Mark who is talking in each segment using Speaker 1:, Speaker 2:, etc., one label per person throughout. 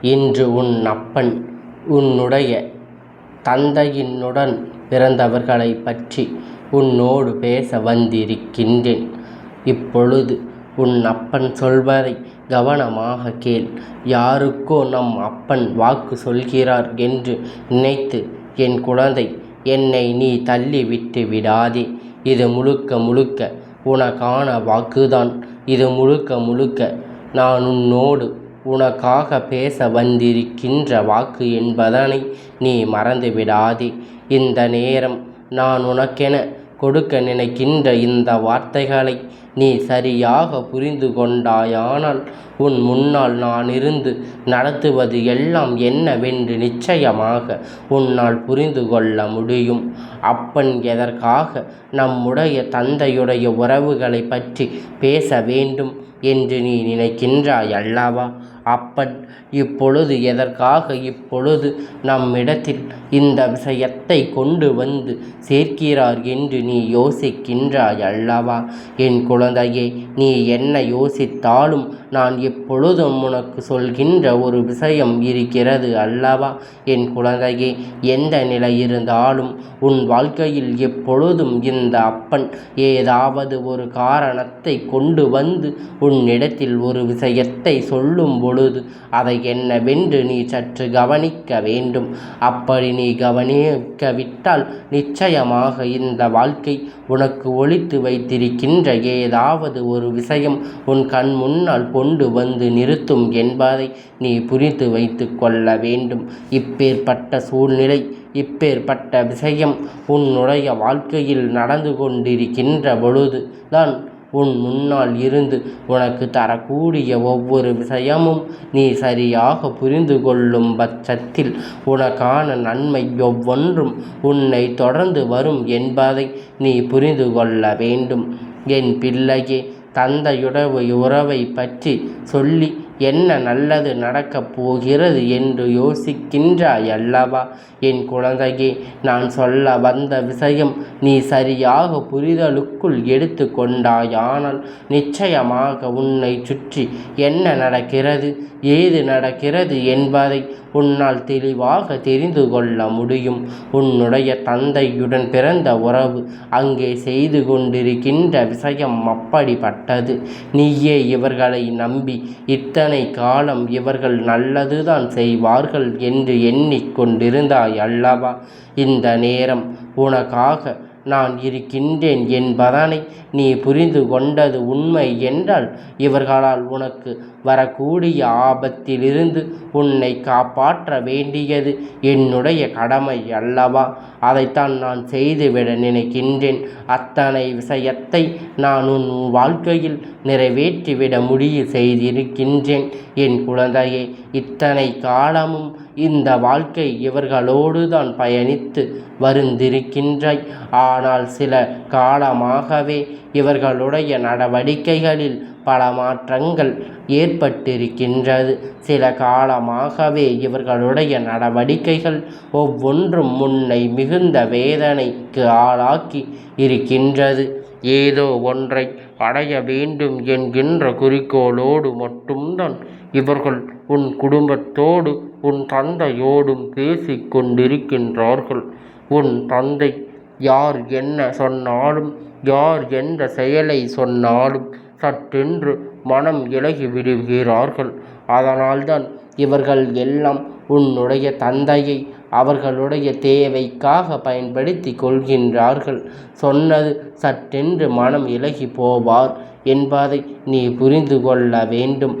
Speaker 1: இன்று உன் அப்பன் உன்னுடைய தந்தையினுடன் பிறந்தவர்களைப் பற்றி உன்னோடு பேச வந்திருக்கின்றேன். இப்பொழுது உன் அப்பன் சொல்வதை கவனமாகக் கேள். யாருக்கோ நம் அப்பன் வாக்கு சொல்கிறார் என்று நினைத்து என் குழந்தை என்னை நீ தள்ளி விட்டு விடாதே. இது முழுக்க முழுக்க உனக்கான வாக்குதான். இது முழுக்க முழுக்க நான் உன்னோடு உனக்காக பேச வந்திருக்கின்ற வாக்கு என்பதனை நீ மறந்துவிடாதே இந்த நேரம் நான் உனக்கென கொடுக்க நினைக்கின்ற இந்த வார்த்தைகளை நீ சரியாக புரிந்து கொண்டாயானால் உன் முன்னால் நான் இருந்து நடத்துவது எல்லாம் என்னவென்று நிச்சயமாக உன்னால் புரிந்து கொள்ள முடியும். அப்பன் எதற்காக நம்முடைய தந்தையுடைய உறவுகளைப் பற்றி பேச வேண்டும் என்று நீ நினைக்கின்றாய் அல்லவா? அப்பன் இப்பொழுது எதற்காக இப்பொழுது நம்மிடத்தில் இந்த விஷயத்தை கொண்டு வந்து சேர்க்கிறார் என்று நீ யோசிக்கின்றாய் அல்லவா? என் குழந்தையே நீ என்ன யோசித்தாலும் நான் எப்பொழுதும் உனக்கு சொல்கின்ற ஒரு விஷயம் இருக்கிறது அல்லவா? என் குழந்தையே எந்த நிலை இருந்தாலும் உன் வாழ்க்கையில் எப்பொழுதும் இந்த அப்பன் ஏதாவது ஒரு காரணத்தை கொண்டு வந்து உன்னிடத்தில் ஒரு விஷயத்தை சொல்லும் பொழுது அதை என்னவென்று நீ சற்று கவனிக்க வேண்டும். அப்படி நீ கவனிக்கவிட்டால் நிச்சயமாக இந்த வாழ்க்கை உனக்கு ஒழித்து வைத்திருக்கின்ற ஏதாவது ஒரு விஷயம் உன் கண் முன்னால் கொண்டு வந்து நிறுத்தும் என்பதை நீ புரிந்து வைத்து கொள்ள வேண்டும். இப்பேற்பட்ட சூழ்நிலை இப்பேற்பட்ட விஷயம் உன்னுடைய வாழ்க்கையில் நடந்து கொண்டிருக்கின்ற பொழுது தான் உன் முன்னால் இருந்து உனக்கு தரக்கூடிய ஒவ்வொரு விஷயமும் நீ சரியாக புரிந்து கொள்ளும் பட்சத்தில் உனக்கான நன்மை ஒவ்வொன்றும் உன்னை தொடர்ந்து வரும் என்பதை நீ புரிந்து கொள்ள வேண்டும். என் பிள்ளையே தந்தையுடைய உறவைப் பற்றி சொல்லி என்ன நல்லது நடக்கப் போகிறது என்று யோசிக்கின்றாய் அல்லவா? என் குழந்தையே நான் சொல்ல வந்த விஷயம் நீ சரியாக புரிதலுக்குள் எடுத்து கொண்டாயானால் நிச்சயமாக உன்னைச் சுற்றி என்ன நடக்கிறது ஏது நடக்கிறது என்பதை உன்னால் தெளிவாக தெரிந்து கொள்ள முடியும். உன்னுடைய தந்தையுடன் பிறந்த உறவு அங்கே செய்து கொண்டிருக்கின்ற விஷயம் அப்படிப்பட்டது. நீயே இவர்களை நம்பி இத்த இத்தனை காலம் இவர்கள் நல்லதுதான் செய்வார்கள் என்று எண்ணிக் கொண்டிருந்தாய் அல்லவா? இந்த நேரம் உனக்காக நான் இருக்கின்றேன் என்பதனை நீ புரிந்து கொண்டது உண்மை என்றால் இவர்களால் உனக்கு வரக்கூடிய ஆபத்திலிருந்து உன்னை காப்பாற்ற வேண்டியது என்னுடைய கடமை அல்லவா? அதைத்தான் நான் செய்துவிட நினைக்கின்றேன். அத்தனை விஷயத்தை நான் உன் வாழ்க்கையில் நிறைவேற்றிவிட முடிவு செய்திருக்கின்றேன். என் குழந்தையே இத்தனை காலமும் இந்த வாழ்க்கை இவர்களோடு தான் பயணித்து வருந்திருக்கின்றாய் ஆனால் சில காலமாகவே இவர்களுடைய நடவடிக்கைகளில் பல மாற்றங்கள் ஏற்பட்டிருக்கின்றது. சில காலமாகவே இவர்களுடைய நடவடிக்கைகள் ஒவ்வொன்றும் முன்னை மிகுந்த வேதனைக்கு ஆளாக்கி இருக்கின்றது. ஏதோ ஒன்றை அடைய வேண்டும் என்கின்ற குறிக்கோளோடு மட்டும்தான் இவர்கள் உன் குடும்பத்தோடு உன் தந்தையோடும் பேசிக் கொண்டிருக்கின்றார்கள். உன் தந்தை யார் என்ன சொன்னாலும் யார் எந்த செயலை சொன்னாலும் சட்டென்று மனம் இழகி விடுகிறார்கள். அதனால்தான் இவர்கள் எல்லாம் உன்னுடைய தந்தையை அவர்களுடைய தேவைக்காக பயன்படுத்தி கொள்கின்றார்கள். சொன்னது சட்டென்று மனம் இலகி போவார் என்பதை நீ புரிந்து கொள்ள வேண்டும்.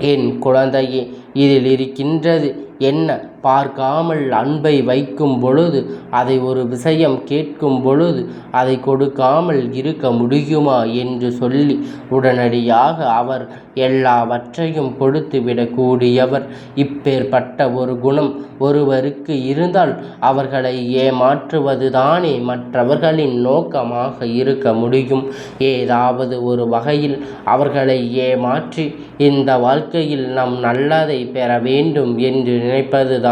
Speaker 1: என் குழந்தையே இதில் இருக்கின்றது என்ன? பார்க்காமல் அன்பை வைக்கும் பொழுது அதை ஒரு விஷயம் கேட்கும் பொழுது அதை கொடுக்காமல் இருக்க முடியுமா என்று சொல்லி உடனடியாக அவர் எல்லாவற்றையும் கொடுத்து விடக்கூடியவர் இப்பேற்பட்ட ஒரு குணம் ஒருவருக்கு இருந்தால் அவர்களை ஏமாற்றுவதுதானே மற்றவர்களின் நோக்கமாக இருக்க முடியும். ஏதாவது ஒரு வகையில் அவர்களை ஏமாற்றி இந்த வாழ்க்கையில் நம் நல்லதை பெற வேண்டும் என்று நினைப்பதுதான்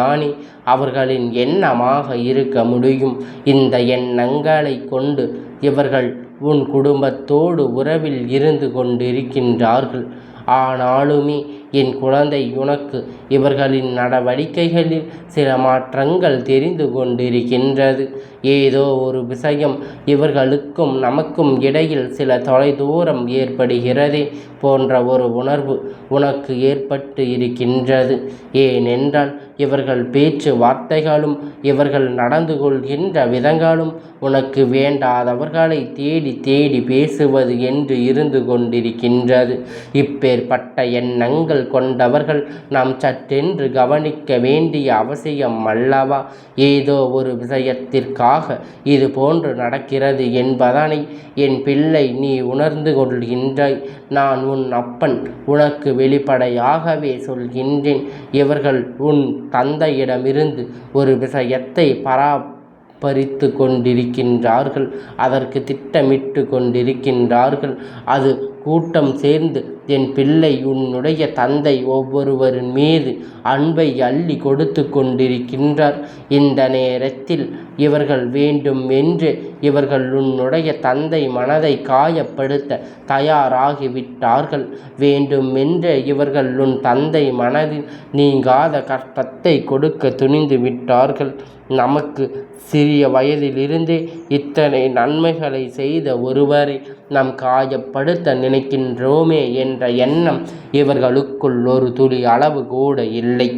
Speaker 1: அவர்களின் எண்ணமாக இருக்க முடியும். இந்த எண்ணங்களைக் கொண்டு இவர்கள் உன் குடும்பத்தோடு உறவில் இருந்து கொண்டிருக்கின்றார்கள். ஆனாலுமே என் குழந்தை உனக்கு இவர்களின் நடவடிக்கைகளில் சில மாற்றங்கள் தெரிந்து கொண்டிருக்கின்றது. ஏதோ ஒரு விஷயம் இவர்களுக்கும் நமக்கும் இடையில் சில தொலைதூரம் ஏற்படுகிறதே போன்ற ஒரு உணர்வு உனக்கு ஏற்பட்டு இருக்கின்றது. ஏனென்றால் இவர்கள் பேச்சு வார்த்தைகளும் இவர்கள் நடந்து கொள்கின்ற விதங்களும் உனக்கு வேண்டாதவர்களை தேடி தேடி பேசுவது என்று இருந்து கொண்டிருக்கின்றது. இப்பேற்பட்ட எண்ணங்கள் கொண்டவர்கள் நாம் சற்றென்று கவனிக்க வேண்டிய அவசியம் அல்லவா? ஏதோ ஒரு விஷயத்திற்காக இது போன்று நடக்கிறது என்பதனை என் பிள்ளை நீ உணர்ந்து கொள்கின்றாய். நான் உன் அப்பன் உனக்கு வெளிப்படையாகவே சொல்கின்றேன். இவர்கள் உன் தந்தையிடமிருந்து ஒரு விஷயத்தை பரா பறித்து கொண்டிருக்கின்றார்கள். அதற்கு திட்டமிட்டு கொண்டிருக்கின்றார்கள். அது கூட்டம் சேர்ந்து என் பிள்ளை உன்னுடைய தந்தை ஒவ்வொருவரின் மீது அன்பை அள்ளி கொடுத்து கொண்டிருக்கின்றார். இந்த நேரத்தில் இவர்கள் வேண்டும் என்று இவர்கள் உன்னுடைய தந்தை மனதை காயப்படுத்த தயாராகிவிட்டார்கள். வேண்டும் என்று இவர்கள் உன் தந்தை மனதில் நீங்காத கஷ்டத்தை கொடுக்க துணிந்து விட்டார்கள். நமக்கு சிறிய வயதிலிருந்தே இத்தனை நன்மைகளை செய்த ஒருவரை நம் காயப்படுத்த நினைக்கின்றோமே என்ற எண்ணம் இவர்களுக்குள் ஒரு துளி அளவு கூட இல்லை.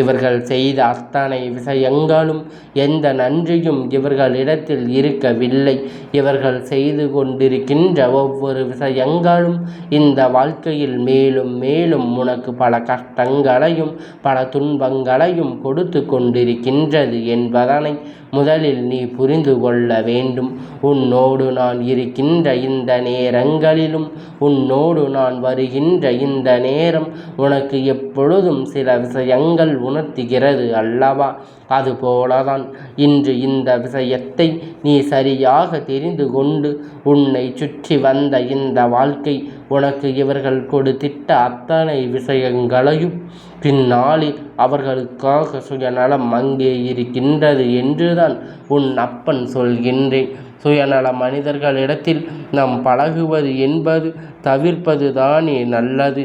Speaker 1: இவர்கள் செய்த அத்தனை விஷயங்களும் எந்த நன்றியும் இவர்களிடத்தில் இருக்கவில்லை. இவர்கள் செய்து கொண்டிருக்கின்ற ஒவ்வொரு விஷயங்களும் இந்த வாழ்க்கையில் மேலும் மேலும் உனக்கு பல கஷ்டங்களையும் பல துன்பங்களையும் கொடுத்து கொண்டிருக்கின்றது என்பதனை முதலில் நீ புரிந்து கொள்ள வேண்டும். உன்னோடு நான் இருக்கின்ற இந்த நேரங்களிலும் உன்னோடு நான் வருகின்ற இந்த நேரம் உனக்கு எப்பொழுதும் சில விஷயங்கள் உணர்த்துகிறது அல்லவா? அதுபோலதான் இன்று இந்த விஷயத்தை நீ சரியாக தெரிந்து கொண்டு உன்னை சுற்றி வந்த இந்த வாழ்க்கை உனக்கு இவர்கள் கொடுத்திட்ட அத்தனை விஷயங்களையும் பின்னாளில் அவர்களுக்காக சுயநலம் அங்கே இருக்கின்றது என்றுதான் உன் அப்பன் சொல்கின்றேன். சுயநல மனிதர்களிடத்தில் நாம் பழகுவது என்பது தவிர்ப்பது தானே நல்லது.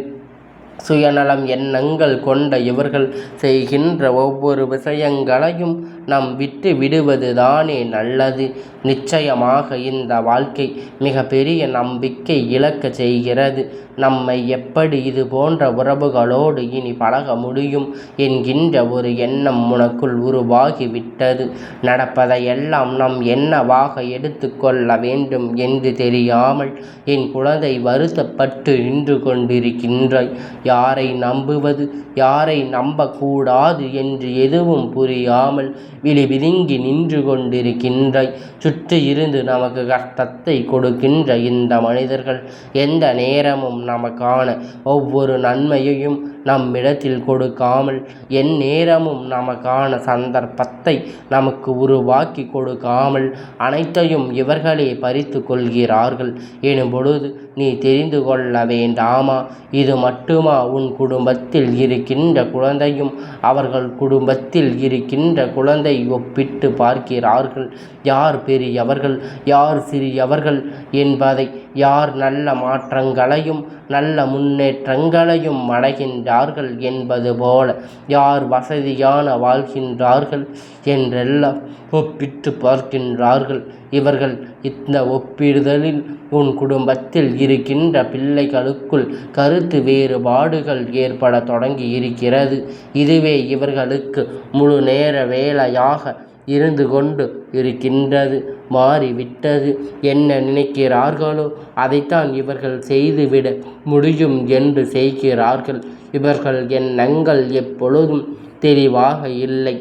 Speaker 1: சுயநலம் எண்ணங்கள் கொண்ட இவர்கள் செய்கின்ற ஒவ்வொரு விஷயங்களையும் நாம் விட்டு விடுவது தானே நல்லது. நிச்சயமாக இந்த வாழ்க்கை மிக பெரிய நம்பிக்கை இழக்க செய்கிறது. நம்மை எப்படி இது போன்ற உறவுகளோடு இனி பழக முடியும் என்கின்ற ஒரு எண்ணம் உனக்குள் உருவாகிவிட்டது. நடப்பதையெல்லாம் நாம் என்னவாக எடுத்துக்கொள்ள வேண்டும் என்று தெரியாமல் என் குழந்தை வருத்தப்பட்டு நின்று கொண்டிருக்கின்றாய். யாரை நம்புவது? யாரை நம்பக்கூடாது என்று எதுவும் புரியாமல் விழி விதுங்கி நின்று கொண்டிருக்கின்றாய் சுற்றி இருந்து நமக்கு கஷ்டத்தை கொடுக்கின்ற இந்த மனிதர்கள் எந்த நேரமும் நமக்கான ஒவ்வொரு நன்மையையும் நம்மிடத்தில் கொடுக்காமல் என் நேரமும் நமக்கான சந்தர்ப்பத்தை நமக்கு உருவாக்கி கொடுக்காமல் அனைத்தையும் இவர்களே பறித்து கொள்கிறார்கள். எனும் பொழுது நீ தெரிந்து கொள்ள வேண்டாமா? இது மட்டுமா? உன் குடும்பத்தில் இருக்கின்ற குழந்தையும் அவர்கள் குடும்பத்தில் இருக்கின்ற குழந்தை ஒப்பிட்டு பார்க்கிறார்கள். யார் பெரியவர்கள்? யார் சிறியவர்கள்? என்பதை யார் நல்ல மாற்றங்களையும் நல்ல முன்னேற்றங்களையும் அடைகின்றார்கள் என்பது போல யார் வசதியான வாழ்கின்றார்கள் என்றெல்லாம் ஒப்பிட்டு பார்க்கின்றார்கள். இவர்கள் இந்த ஒப்பிடுதலில் உன் குடும்பத்தில் இருக்கின்ற பிள்ளைகளுக்குள் கருத்து வேறுபாடுகள் ஏற்பட தொடங்கி இருக்கிறது இதுவே இவர்களுக்கு முழு நேர வேலையாக இருந்து கொண்டு இருக்கின்றது மாறிவிட்டது. என்ன நினைக்கிறார்களோ அதைத்தான் இவர்கள் செய்துவிட முடியும் என்று செய்கிறார்கள். இவர்கள் எண்ணங்கள் எப்பொழுதும் தெளிவாக இல்லை.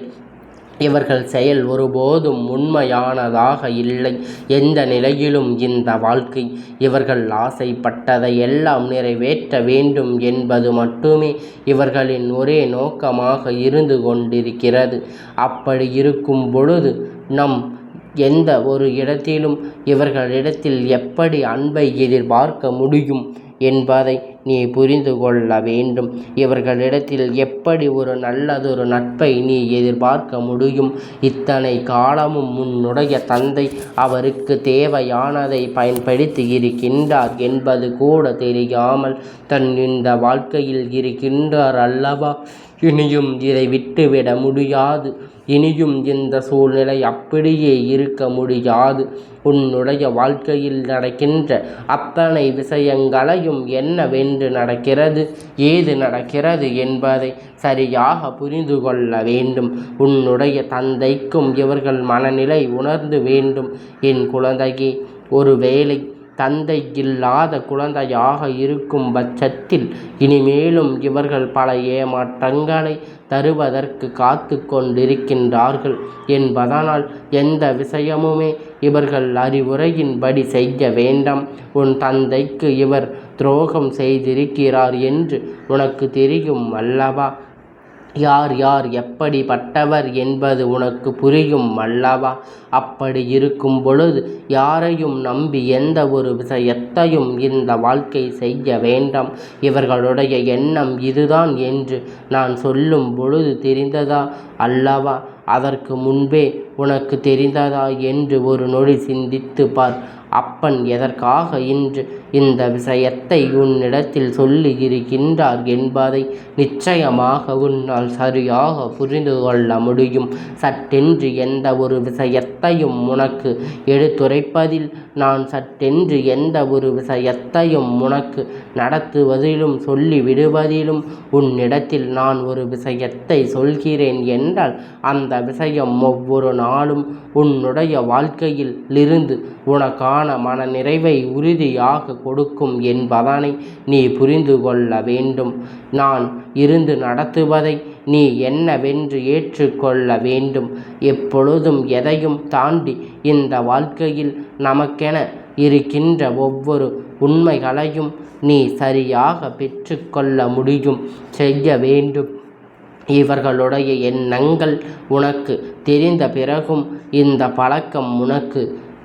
Speaker 1: இவர்கள் செயல் ஒருபோதும் உண்மையானதாக இல்லை. எந்த நிலையிலும் இந்த வாழ்க்கை இவர்கள் ஆசைப்பட்டதை எல்லாம் நிறைவேற்ற வேண்டும் என்பது மட்டுமே இவர்களின் ஒரே நோக்கமாக இருந்து கொண்டிருக்கிறது. அப்படி இருக்கும் பொழுது நம் எந்த ஒரு இடத்திலும் இவர்களிடத்தில் எப்படி அன்பை எதிர்பார்க்க முடியும் என்பதை நீ புரிந்து கொள்ள வேண்டும். இவர்களிடத்தில் எப்படி ஒரு நல்லதொரு நட்பை நீ எதிர்பார்க்க முடியும்? இத்தனை காலமும் உன்னுடைய தந்தை அவருக்கு தேவையானதை பயன்படுத்தி இருக்கின்றார் என்பது கூட தெரியாமல் தன் இந்த வாழ்க்கையில் இருக்கின்றார் அல்லவா? இனியும் இதை விட்டுவிட முடியாது. இனியும் இந்த சூழ்நிலை அப்படியே இருக்க முடியாது. உன்னுடைய வாழ்க்கையில் நடக்கின்ற அத்தனை விஷயங்களையும் என்னவென்று நடக்கிறது ஏது நடக்கிறது என்பதை சரியாக புரிந்து கொள்ள வேண்டும். உன்னுடைய தந்தைக்கும் இவர்கள் மனநிலை உணர்ந்து வேண்டும். என் குழந்தையே ஒருவேளை தந்தை இல்லாத குழந்தையாக இருக்கும் பட்சத்தில் இனிமேலும் இவர்கள் பல ஏமாற்றங்களை தருவதற்கு காத்து கொண்டிருக்கின்றார்கள் என்பதனால் எந்த விஷயமுமே இவர்கள் அறிவுரையின்படி செய்ய வேண்டாம். உன் தந்தைக்கு இவர் துரோகம் செய்திருக்கிறார் என்று உனக்கு தெரியும் அல்லவா? யார் யார் எப்படிப்பட்டவர் என்பது உனக்கு புரியும் அல்லவா? அப்படி இருக்கும் பொழுது யாரையும் நம்பி எந்த ஒரு விஷயத்தையும் இந்த வாழ்க்கை செய்ய வேண்டாம். இவர்களுடைய எண்ணம் இதுதான் என்று நான் சொல்லும் பொழுது தெரிந்ததா அல்லவா? அதற்கு முன்பே உனக்கு தெரிந்ததா என்று ஒரு நொடி சிந்தித்து பார். அப்பன் எதற்காக இன்று இந்த விஷயத்தை உன்னிடத்தில் சொல்லி இருக்கின்றார் என்பதை நிச்சயமாக உன்னால் சரியாக புரிந்து கொள்ள முடியும். சட்டென்று எந்த ஒரு விஷயத்தையும் உனக்கு எடுத்துரைப்பதில் நான் சட்டென்று எந்த ஒரு விஷயத்தையும் உனக்கு நடத்துவதிலும் சொல்லி விடுவதிலும் உன்னிடத்தில் நான் ஒரு விஷயத்தை சொல்கிறேன் என்றால் அந்த விஷயம் ஒவ்வொரு நாளும் உன்னுடைய வாழ்க்கையில் இருந்து உனக்கான மன நிறைவை உறுதியாக கொடுக்கும் என்பதனை நீ புரிந்து கொள்ள வேண்டும். நான் இருந்து நடத்துவதை நீ என்னவென்று ஏற்றுக்கொள்ள வேண்டும். எப்பொழுதும் எதையும் தாண்டி இந்த வாழ்க்கையில் நமக்கென இருக்கின்ற ஒவ்வொரு உண்மைகளையும் நீ சரியாக பெற்றுக்கொள்ள முடியும். செய்ய வேண்டும். இவர்களுடைய எண்ணங்கள் உனக்கு தெரிந்த பிறகும் இந்த பழக்கம் உனக்கு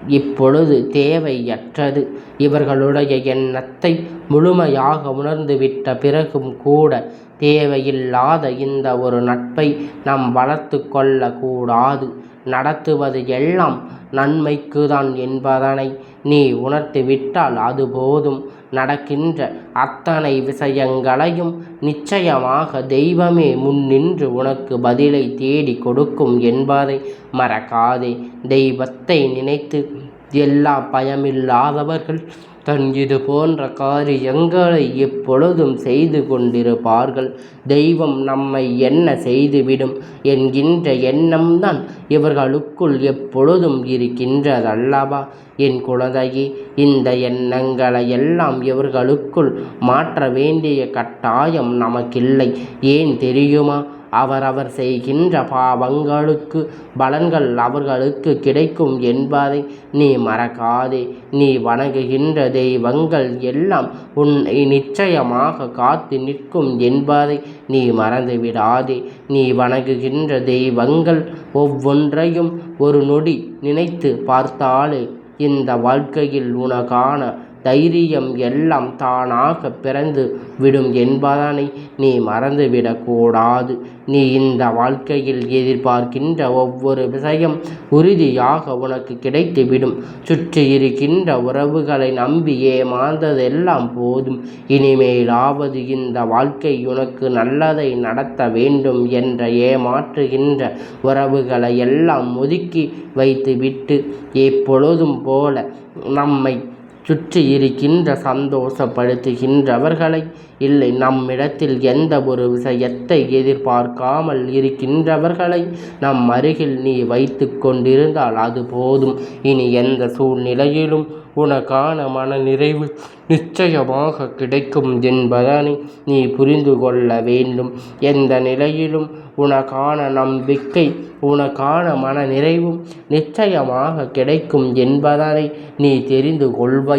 Speaker 1: இப்பொழுது தேவையற்றது. இவர்களுடைய எண்ணத்தை முழுமையாக உணர்ந்துவிட்ட பிறகும் கூட தேவையில்லாத இந்த ஒரு நட்பை நாம் வளர்த்து கொள்ளக்கூடாது. நடத்துவது எல்லாம் நன்மைக்குதான் என்பதனை நீ உணர்த்திவிட்டால் அது போதும். நடக்கின்ற அத்தனை விஷயங்களையும் நிச்சயமாக தெய்வமே முன்னின்று உனக்கு பதிலை தேடி கொடுக்கும் என்பதை மறக்காதே. தெய்வத்தை நினைத்து எல்லா பயமில்லாதவர்கள் கண் இது போன்ற காரியங்களை எப்பொழுதும் செய்து கொண்டிருப்பார்கள். தெய்வம் நம்மை என்ன செய்துவிடும் என்கின்ற எண்ணம்தான் இவர்களுக்குள் எப்பொழுதும் இருக்கின்றதல்லவா? என் குழந்தையே இந்த எண்ணங்களை எல்லாம் இவர்களுக்குள் மாற்ற வேண்டிய கட்டாயம் நமக்கில்லை. ஏன் தெரியுமா? அவரவர் செய்கின்ற பாவங்களுக்கு பலன்கள் அவர்களுக்கு கிடைக்கும் என்பதை நீ மறக்காதே. நீ வணங்குகின்ற தெய்வங்கள் எல்லாம் உன்னை நிச்சயமாக காத்து நிற்கும் என்பதை நீ மறந்துவிடாதே. நீ வணங்குகின்ற தெய்வங்கள் ஒவ்வொன்றையும் ஒரு நொடி நினைத்து பார்த்தாலே இந்த வாழ்க்கையில் உனக்கான தைரியம் எல்லாம் தானாக பிறந்து விடும் என்பதனை நீ மறந்துவிடக்கூடாது நீ இந்த வாழ்க்கையில் எதிர்பார்க்கின்ற ஒவ்வொரு விஷயம் உறுதியாக உனக்கு கிடைத்துவிடும். சுற்றி இருக்கின்ற உறவுகளை நம்பி ஏமாந்ததெல்லாம் போதும். இனிமேலாவது இந்த வாழ்க்கை உனக்கு நல்லதை நடத்த வேண்டும் என்ற ஏமாற்றுகின்ற உறவுகளை எல்லாம் ஒதுக்கி வைத்துவிட்டு எப்பொழுதும் போல நம்மை சுற்றி இருக்கின்ற சந்தோஷப்படுத்துகின்றவர்களை இல்லை நம்மிடத்தில் எந்த ஒரு விஷயத்தை எதிர்பார்க்காமல் இருக்கின்றவர்களை நம் அருகில் நீ வைத்து கொண்டிருந்தால் அது போதும். இனி எந்த சூழ்நிலையிலும் உனக்கான மன நிறைவு நிச்சயமாக கிடைக்கும் என்பதனை நீ புரிந்து கொள்ள வேண்டும். எந்த நிலையிலும் உனக்கான நம்பிக்கை உனக்கான மன நிறைவும் நிச்சயமாக கிடைக்கும் என்பதனை நீ தெரிந்து கொள்வாய்.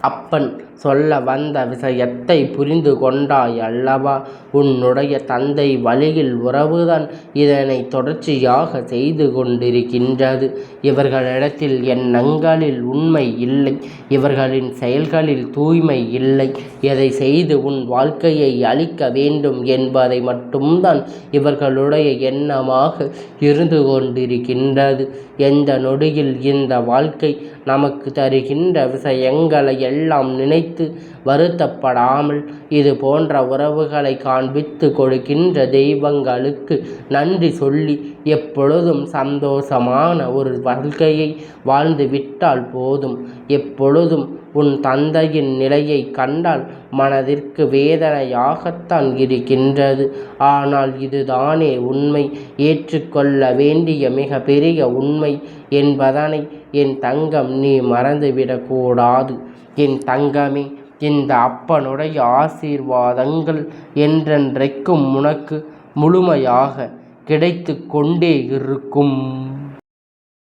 Speaker 1: அப்பன். சொல்ல வந்த விஷயத்தை புரிந்து கொண்டாய் அல்லவா? உன்னுடைய தந்தை வழியில் உறவுதான் இதனை தொடர்ச்சியாக செய்து கொண்டிருக்கின்றது. இவர்களிடத்தில் எண்ணங்களில் உண்மை இல்லை. இவர்களின் செயல்களில் தூய்மை இல்லை. எதை செய்து உன் வாழ்க்கையை அழிக்க வேண்டும் என்பதை மட்டும்தான் இவர்களுடைய எண்ணமாக இருந்து கொண்டிருக்கின்றது. எந்த நொடியில் இந்த வாழ்க்கை நமக்கு தருகின்ற விஷயங்களை எல்லாம் நினைத்து வருத்தப்படாமல் இது போன்ற உறவுகளை காண்பித்து கொடுக்கின்ற தெய்வங்களுக்கு நன்றி சொல்லி எப்பொழுதும் சந்தோஷமான ஒரு வாழ்க்கையை வாழ்ந்து விட்டால் போதும். எப்பொழுதும் உன் தந்தையின் நிலையை கண்டால் மனதிற்கு வேதனையாகத்தான் இருக்கின்றது. ஆனால் இதுதானே உண்மை. ஏற்றுக்கொள்ள வேண்டிய மிக பெரிய உண்மை என்பதனை என் தங்கம் நீ மறந்துவிடக்கூடாது. என் தங்கமே இந்த அப்பனுடைய ஆசீர்வாதங்கள் என்றென்றைக்கும் உனக்கு முழுமையாக கிடைத்து கொண்டே இருக்கும்.